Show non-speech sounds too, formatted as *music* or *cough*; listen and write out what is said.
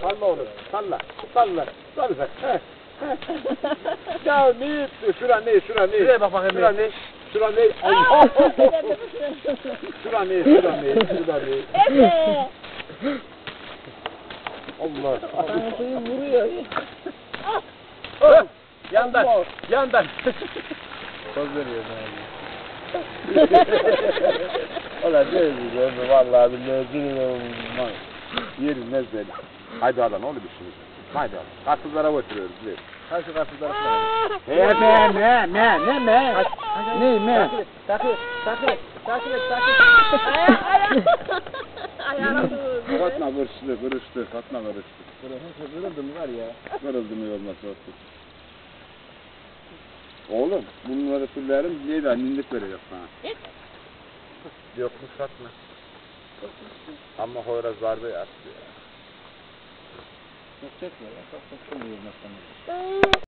Salla onu. Salla. Salla. Salla. Ya ne? Şura ne? Şura ne? Şuraya bak bakayım Şura ne? Şura ne? Allah. Şura ne? Şura ne? Şura ne? Efe. Allah. Sana suyu vuruyor. Oh, yandan. Yandan. Söz veriyorum abi. *laughs* Ulan ne üzülüyorum vallahi billahi. Yerim ne seni. Haydi adam onu düşünün. Haydi adam. Kasızlara götürüyoruz biz. Ha şu karşıda. He me me me ne me? Ne me? Takip. Takip. Takip. Takip Ayağına. *laughs* Fatma kırıştı, kırıştı. Fatma kırıştı. Kırıldım var ya. Kırıldı mı olmasa olsun. Oğlum bunları türlerin neydi annelik verecek sana. Yokmuş Fatma. Ama hoyraz vardı ya. Все, я как-то чую на